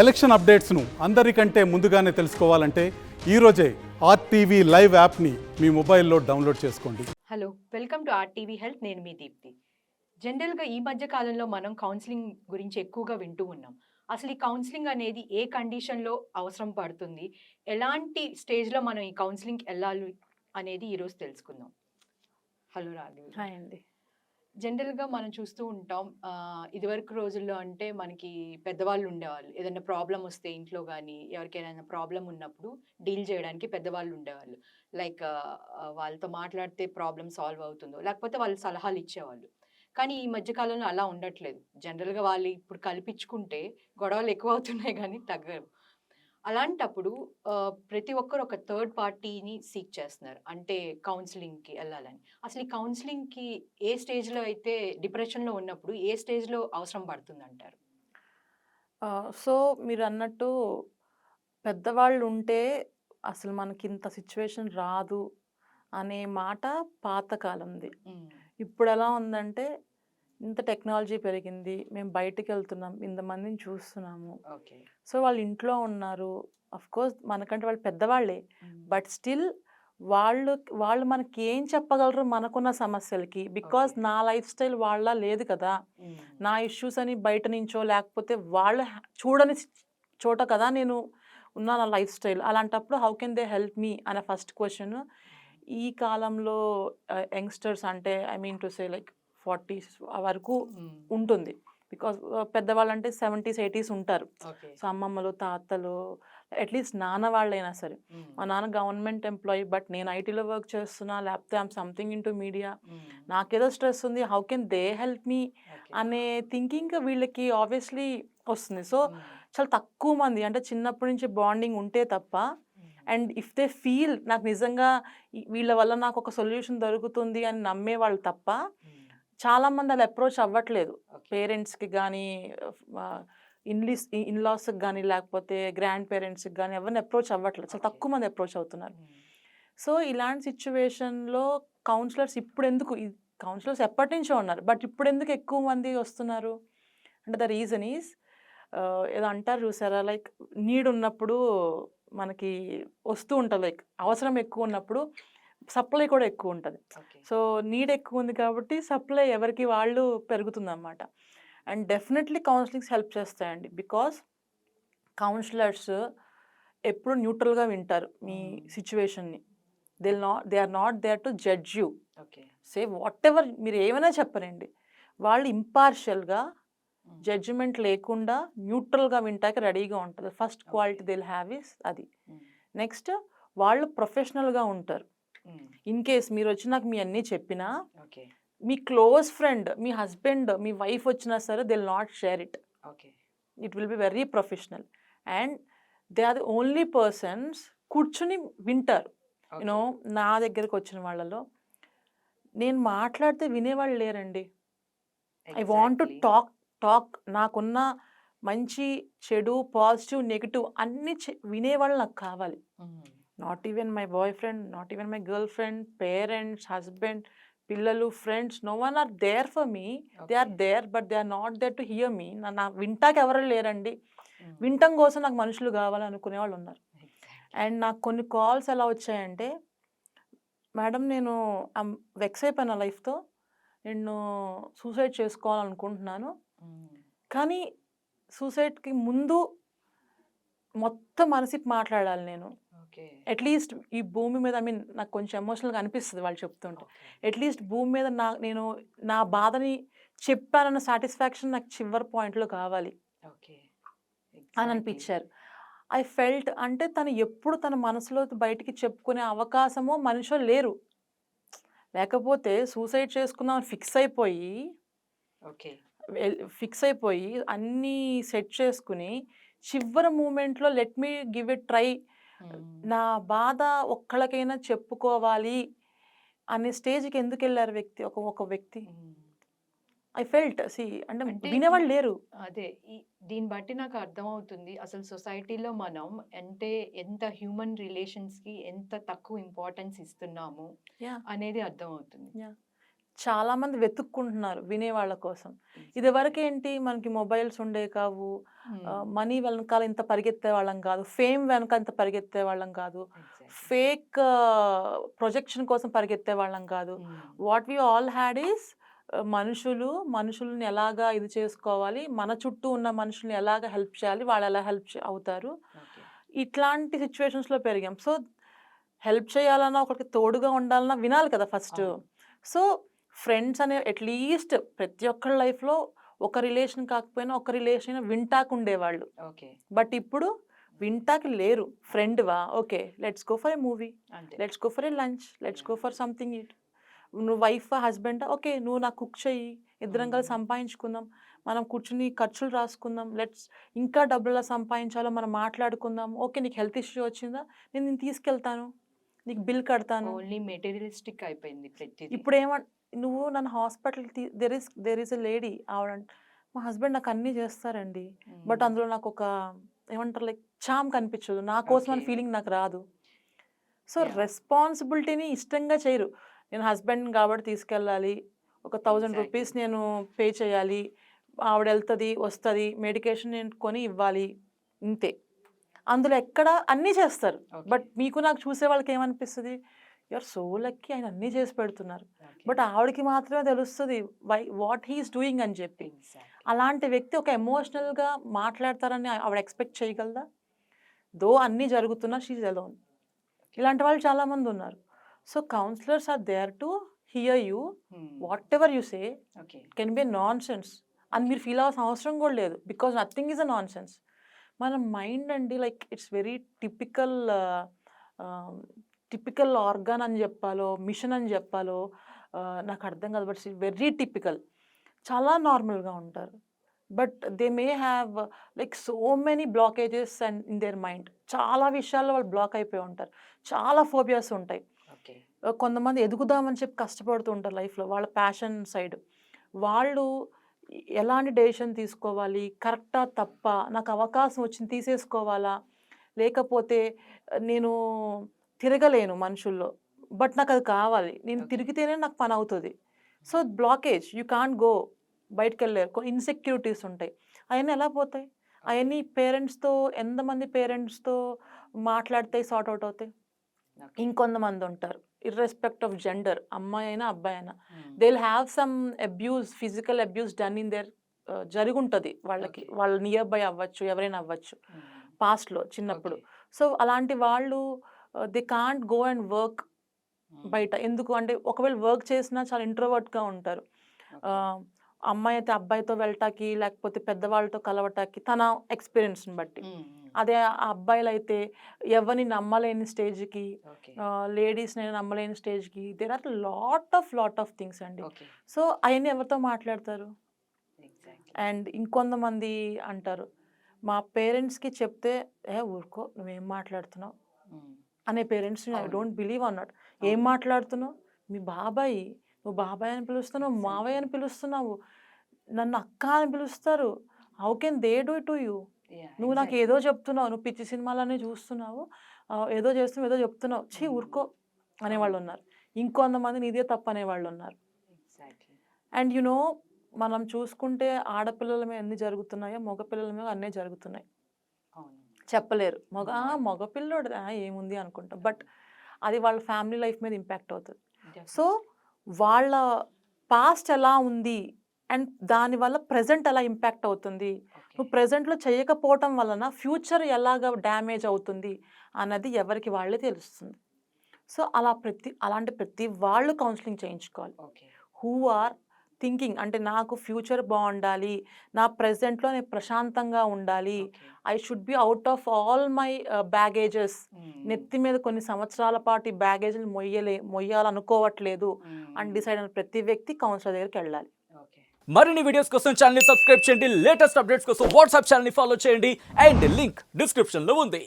Election అప్డేట్స్ను అందరికంటే ముందుగానే తెలుసుకోవాలంటే ఈరోజే ఆర్టీవీ లైవ్ యాప్ని మీ మొబైల్లో డౌన్లోడ్ చేసుకోండి. Hello welcome to RTV health. నేను మీ దీప్తి. జనరల్గా ఈ మధ్య కాలంలో మనం కౌన్సిలింగ్ గురించి ఎక్కువగా వింటూ ఉన్నాం. అసలు ఈ కౌన్సిలింగ్ అనేది ఏ కండిషన్లో అవసరం పడుతుంది? ఎలాంటి స్టేజ్లో మనం ఈ కౌన్సిలింగ్కి వెళ్ళాలి అనేది ఈరోజు తెలుసుకుందాం. హలో రాఘవి. హాయ్ అండి. జనరల్గా మనం చూస్తూ ఉంటాం. ఇదివరకు రోజుల్లో అంటే మనకి పెద్దవాళ్ళు ఉండేవాళ్ళు. ఏదైనా ప్రాబ్లం వస్తే ఇంట్లో కానీ ఎవరికైనా ప్రాబ్లం ఉన్నప్పుడు డీల్ చేయడానికి పెద్దవాళ్ళు ఉండేవాళ్ళు. లైక్ వాళ్ళతో మాట్లాడితే ప్రాబ్లం సాల్వ్ అవుతుందో లేకపోతే వాళ్ళు సలహాలు ఇచ్చేవాళ్ళు. కానీ ఈ మధ్యకాలంలో అలా ఉండట్లేదు. జనరల్గా వాళ్ళు ఇప్పుడు కల్పించుకుంటే గొడవలు ఎక్కువ అవుతున్నాయి కానీ తగ్గరు. అలాంటప్పుడు ప్రతి ఒక్కరు ఒక థర్డ్ పార్టీని సీక్ చేస్తున్నారు. అంటే కౌన్సిలింగ్కి వెళ్ళాలని. అసలు ఈ కౌన్సిలింగ్కి ఏ స్టేజ్లో అయితే డిప్రెషన్లో ఉన్నప్పుడు ఏ స్టేజ్లో అవసరం పడుతుంది అంటారు సో మీరు అన్నట్టు పెద్దవాళ్ళు ఉంటే అసలు మనకి ఇంత సిచ్యువేషన్ రాదు అనే మాట పాతకాలంది. ఇప్పుడు ఎలా ఉందంటే ఇంత టెక్నాలజీ పెరిగింది మేము బయటికి వెళ్తున్నాం ఇంతమందిని చూస్తున్నాము. సో వాళ్ళు ఇంట్లో ఉన్నారు. అఫ్ కోర్స్ మనకంటే వాళ్ళు పెద్దవాళ్ళే. బట్ స్టిల్ వాళ్ళు వాళ్ళు మనకి ఏం చెప్పగలరు మనకున్న సమస్యలకి? Because Okay. నా లైఫ్ స్టైల్ వాళ్ళ లేదు కదా. నా ఇష్యూస్ అని బయట నుంచో లేకపోతే వాళ్ళు చూడని చోట కదా నేను ఉన్న నా లైఫ్ స్టైల్. అలాంటప్పుడు how can they help me అనే ఫస్ట్ క్వశ్చన్ ఈ కాలంలో యంగ్స్టర్స్ అంటే I mean to say like forties వరకు ఉంటుంది. బికాస్ పెద్దవాళ్ళు అంటే సెవెంటీస్ ఎయిటీస్ ఉంటారు. సో అమ్మమ్మలు తాతలు అట్లీస్ట్ నాన్న వాళ్ళైనా సరే. మా నాన్న గవర్నమెంట్ ఎంప్లాయీ బట్ నేను ఐటీలో వర్క్ చేస్తున్నా లేకపోతే I'm something into media నాకేదో స్ట్రెస్ ఉంది. How can they help me? అనే థింకింగ్ వీళ్ళకి ఆబ్వియస్లీ వస్తుంది. సో చాలా తక్కువ మంది అంటే చిన్నప్పటి నుంచి బాండింగ్ ఉంటే తప్ప అండ్ ఇఫ్ దే ఫీల్ నాకు నిజంగా వీళ్ళ వల్ల నాకు ఒక సొల్యూషన్ దొరుకుతుంది అని నమ్మే వాళ్ళు తప్ప చాలా మంది అలా అప్రోచ్ అవ్వట్లేదు. పేరెంట్స్కి కానీ ఇన్లీస్ ఇన్లాస్కి కానీ లేకపోతే గ్రాండ్ పేరెంట్స్కి కానీ ఎవరిని అప్రోచ్ అవ్వట్లేదు. చాలా. తక్కువ మంది అప్రోచ్ అవుతున్నారు. సో ఇలాంటి సిచ్యువేషన్లో కౌన్సిలర్స్ ఇప్పుడు ఎందుకు కౌన్సిలర్స్ ఎప్పటి నుంచో ఉన్నారు. బట్ ఇప్పుడు ఎందుకు ఎక్కువ మంది వస్తున్నారు? అంటే ద రీజన్ ఈజ్ ఏదో అంటారు చూసారా? లైక్ నీడ్ ఉన్నప్పుడు మనకి వస్తూ ఉంటుంది. లైక్ అవసరం ఎక్కువ ఉన్నప్పుడు సప్లై కూడా ఎక్కువ ఉంటుంది సో నీడ్ ఎక్కువ ఉంది కాబట్టి సప్లై ఎవరికి వాళ్ళు పెరుగుతుందన్నమాట. అండ్ డెఫినెట్లీ కౌన్సిలింగ్స్ హెల్ప్ చేస్తాయండి. బికాస్ కౌన్సిలర్స్ ఎప్పుడు న్యూట్రల్గా వింటారు మీ. సిచ్యువేషన్ని. They not they are not there to judge you. Okay. Say whatever మీరు ఏమైనా చెప్పరండి. వాళ్ళు ఇంపార్షియల్గా జడ్జిమెంట్ లేకుండా న్యూట్రల్గా వింటాక రెడీగా ఉంటుంది. First quality they'll have is అది. నెక్స్ట్ వాళ్ళు ప్రొఫెషనల్గా ఉంటారు. ఇన్ కేస్ మీరు వచ్చి నాకు మీ అన్నీ చెప్పినా మీ క్లోజ్ ఫ్రెండ్ మీ హస్బెండ్ మీ వైఫ్ వచ్చినా సరే they'll not share it okay it will be very professional and they are the only persons కూర్చుని వింటారు. యూనో నా దగ్గరకు వచ్చిన వాళ్ళలో నేను మాట్లాడితే వినేవాళ్ళు లేరండి. I want to talk talk నాకున్న మంచి చెడు పాజిటివ్ నెగిటివ్ అన్ని వినేవాళ్ళు నాకు కావాలి. Not even my boyfriend not even my girlfriend parents husband పిల్లలు friends no one are there for me. They are there but they are not there to hear me. నా వింటాకి ఎవరు లేరండి. వింటం కోసం నాకు మనుషులు కావాలి అనుకునే వాళ్ళు ఉన్నారు. అండ్ నాకు కొన్ని కాల్స్ ఎలా వచ్చాయంటే మేడం నేను వెక్స్ అయిపోయిన లైఫ్తో నేను సూసైడ్ చేసుకోవాలనుకుంటున్నాను. కానీ సూసైడ్కి ముందు మొత్తం మనసికి మాట్లాడాలి నేను. అట్లీస్ట్ ఈ భూమి మీద ఐ మీన్ నాకు కొంచెం ఎమోషనల్గా అనిపిస్తుంది వాళ్ళు చెప్తుంటే. అట్లీస్ట్ భూమి మీద నా నేను నా బాధని చెప్పానన్న సాటిస్ఫాక్షన్ నాకు చివరి పాయింట్లో కావాలి. అని అనిపించారు. ఐ ఫెల్ట్ అంటే తను ఎప్పుడు తన మనసులో బయటికి చెప్పుకునే అవకాశమో మనిషో లేరు. లేకపోతే సూసైడ్ చేసుకుందామని ఫిక్స్ అయిపోయి ఓకే. ఫిక్స్ అయిపోయి అన్నీ సెట్ చేసుకుని చివరి మూమెంట్లో let me give it try నా బాధ ఒక్కళ్ళకైనా చెప్పుకోవాలి అనే స్టేజ్కి ఎందుకు వెళ్ళారు వ్యక్తి? ఒక ఒక వ్యక్తి? ఐ ఫెల్ట్ సి అంటే వినేవాళ్ళు లేరు. అదే ఈ దీన్ని బట్టి నాకు అర్థమవుతుంది. అసలు సొసైటీలో మనం అంటే ఎంత హ్యూమన్ రిలేషన్స్కి ఎంత తక్కువ ఇంపార్టెన్స్ ఇస్తున్నాము. అనేది అర్థమవుతుంది. చాలా మంది వెతుక్కుంటున్నారు వినేవాళ్ళ కోసం. ఇది వరకు ఏంటి మనకి మొబైల్స్ ఉండే కావు? మనీ వెనకాల ఇంత పరిగెత్తే వాళ్ళం కాదు. ఫేమ్ వెనక ఇంత పరిగెత్తే వాళ్ళం కాదు. ఫేక్ ప్రొజెక్షన్ కోసం పరిగెత్తే వాళ్ళం కాదు. What we all had is మనుషులు మనుషుల్ని ఎలాగా ఇది చేసుకోవాలి మన చుట్టూ ఉన్న మనుషుల్ని ఎలాగ హెల్ప్ చేయాలి వాళ్ళు ఎలా హెల్ప్ అవుతారు. ఇట్లాంటి సిచ్యువేషన్స్లో పెరిగాం. సో హెల్ప్ చేయాలన్నా ఒకరికి తోడుగా ఉండాలన్నా వినాలి కదా ఫస్ట్. సో ఫ్రెండ్స్ అనే అట్లీస్ట్ ప్రతి ఒక్కరి లైఫ్లో ఒక రిలేషన్ కాకపోయినా ఒక రిలేషన్ వింటాకు ఉండేవాళ్ళు ఓకే. బట్ ఇప్పుడు వింటాకి లేరు. ఫ్రెండ్వా? Okay let's go for a movie let's go for a lunch let's go for something it నువ్వు వైఫ్ హస్బెండ్ ఓకే నువ్వు నాకు కుక్ చెయ్యి. ఇద్దరం కలిసి Mm. సంపాదించుకుందాం. మనం కూర్చుని ఖర్చులు రాసుకుందాం. లెట్స్ ఇంకా డబ్బులు సంపాదించాలో మనం మాట్లాడుకుందాం. ఓకే నీకు హెల్త్ ఇష్యూ వచ్చిందా? నేను నేను తీసుకెళ్తాను. నీకు బిల్ కడతాను. ఓన్లీ మెటీరియలిస్టిక్ అయిపోయింది ఇప్పుడు ఏమ నువ్వు నన్ను hospital there is there is a lady ఆవిడ మా హస్బెండ్ నాకు అన్నీ చేస్తారండి బట్. అందులో నాకు ఒక ఏమంటారు లైక్ చామ్ కనిపించదు నా కోసం అనే. ఫీలింగ్ నాకు రాదు సో. రెస్పాన్సిబిలిటీని ఇష్టంగా చేయరు నేను హస్బెండ్ కాబట్టి తీసుకెళ్ళాలి ఒక థౌజండ్. రూపీస్ నేను పే చేయాలి ఆవిడ వెళ్తుంది వస్తుంది మెడికేషన్ నేను కొని ఇవ్వాలి ఇంతే అందులో ఎక్కడ అన్నీ చేస్తారు. బట్ మీకు నాకు చూసే వాళ్ళకి ఏమనిపిస్తుంది యూఆర్ సో లక్కీ ఆయన అన్నీ చేసి పెడుతున్నారు. బట్ ఆవిడకి మాత్రమే తెలుస్తుంది వై వాట్ హీఈస్ డూయింగ్ అని చెప్పి. అలాంటి వ్యక్తి ఒక ఎమోషనల్గా మాట్లాడతారని ఆవిడ ఎక్స్పెక్ట్ చేయగలదా దో అన్నీ జరుగుతున్నా షీజ్ అలోన్ ఇలాంటి వాళ్ళు చాలామంది ఉన్నారు so counsellors are there to hear you Hmm. Whatever you say. Can be nonsense అని మీరు ఫీల్ అవ్వాల్సిన అవసరం కూడా లేదు because nothing is a nonsense మన మైండ్ అండి like it's very typical typical organ అని చెప్పాలో మిషన్ అని చెప్పాలో నాకు అర్థం కాదు. బట్ వెరీ టిపికల్ చాలా నార్మల్గా ఉంటారు. But they may have like so many blockages and in their mind చాలా విషయాల్లో వాళ్ళు బ్లాక్ అయిపోయి ఉంటారు. చాలా ఫోబియాస్ ఉంటాయి. కొంతమంది ఎదుగుదామని చెప్పి కష్టపడుతూ ఉంటారు లైఫ్లో వాళ్ళ ప్యాషన్ సైడ్ వాళ్ళు ఎలాంటి డెసిషన్ తీసుకోవాలి? కరెక్టా తప్ప? నాకు అవకాశం వచ్చింది తీసేసుకోవాలా? లేకపోతే నేను తిరగలేను మనుషుల్లో. బట్ నాకు అది కావాలి. నేను. తిరిగితేనే నాకు పని అవుతుంది. So blockage. You can't go బయటకు వెళ్ళారు ఇన్సెక్యూరిటీస్ ఉంటాయి. అవన్నీ ఎలా పోతాయి? అవన్నీ పేరెంట్స్తో ఎంతమంది పేరెంట్స్తో మాట్లాడితే సార్ట్ అవుట్ అవుతాయి. ఇంకొంతమంది ఉంటారు ఇర్రెస్పెక్ట్ ఆఫ్ జెండర్. అమ్మాయి అయినా అబ్బాయి అయినా. They will have some abuse physical abuse done in there జరుగుంటుంది వాళ్ళకి. వాళ్ళ నియర్ బై అవ్వచ్చు ఎవరైనా అవ్వచ్చు. పాస్ట్లో చిన్నప్పుడు. సో అలాంటి వాళ్ళు they can't go and work. బయట ఎందుకు అంటే ఒకవేళ వర్క్ చేసినా చాలా ఇంట్రోవర్ట్గా ఉంటారు. ఆ, అమ్మాయి అయితే అబ్బాయితో వెళ్ళటానికి లేకపోతే పెద్దవాళ్ళతో కలవటానికి తన ఎక్స్పీరియన్స్ని బట్టి Hmm. Hmm. అదే ఆ అబ్బాయిలు అయితే ఎవరిని నమ్మలేని స్టేజ్కి Okay. లేడీస్ నేను నమ్మలేని స్టేజ్కి there are lot of lot of things అండి. సో అవన్నీ ఎవరితో మాట్లాడతారు. అండ్ ఇంకొంతమంది అంటారు మా పేరెంట్స్కి చెప్తే ఏ ఊరుకో నువ్వేం మాట్లాడుతున్నావు Hmm. అనే పేరెంట్స్ ఐ. డోంట్ బిలీవ్ అన్నట్టు ఏం. మాట్లాడుతున్నావు మీ బాబాయ్ నువ్వు బాబాయ్ అని పిలుస్తున్నావు. మావయ్య అని పిలుస్తున్నావు నన్ను అక్క అని పిలుస్తారు how can they do to you నువ్వు నాకు. ఏదో చెప్తున్నావు నువ్వు పిచ్చి సినిమాలనే చూస్తున్నావు ఏదో చేస్తున్నావు ఏదో చెప్తున్నావు చీ Mm. ఊరుకో అనేవాళ్ళు ఉన్నారు ఇంకొంతమంది నీదే తప్పు అనేవాళ్ళు ఉన్నారు. అండ్ యునో మనం చూసుకుంటే ఆడపిల్లల మీద ఎన్ని జరుగుతున్నాయో మగపిల్లల మీద అన్నీ జరుగుతున్నాయి. చెప్పలేరు మగ. మగపిల్లోడు ఏముంది అనుకుంటాం బట్ అది వాళ్ళ ఫ్యామిలీ లైఫ్ మీద ఇంపాక్ట్ అవుతుంది. సో వాళ్ళ పాస్ట్ ఎలా ఉంది అండ్ దానివల్ల ప్రజెంట్ ఎలా ఇంపాక్ట్ అవుతుంది. నువ్వు ప్రజెంట్లో చేయకపోవటం వలన ఫ్యూచర్ ఎలాగ డ్యామేజ్ అవుతుంది అన్నది ఎవరికి వాళ్ళే తెలుస్తుంది సో అలా ప్రతి అలాంటి ప్రతి వాళ్ళు కౌన్సిలింగ్ చేయించుకోవాలి. హూ ఆర్ థింకింగ్ అంటే నాకు ఫ్యూచర్ బాగుండాలి నా ప్రజెంట్లో నేను ప్రశాంతంగా ఉండాలి. I should be out of all my baggages. నెత్తి మీద కొన్ని సంవత్సరాల పాటు ఈ బ్యాగేజ్ని మొయ్యలే మొయ్యాలనుకోవట్లేదు. అని డిసైడ్ అయిన ప్రతి వ్యక్తి కౌన్సిలర్ దగ్గరికి వెళ్ళాలి Okay. మరిన్ని వీడియోస్ కోసం ఛానల్ సబ్స్క్రైబ్ చేయండి లేటెస్ట్ అప్డేట్స్ కోసం వాట్సాప్ ఛానల్ ఫాలో చేయండి అండ్ లింక్ డిస్క్రిప్షన్లో ఉంది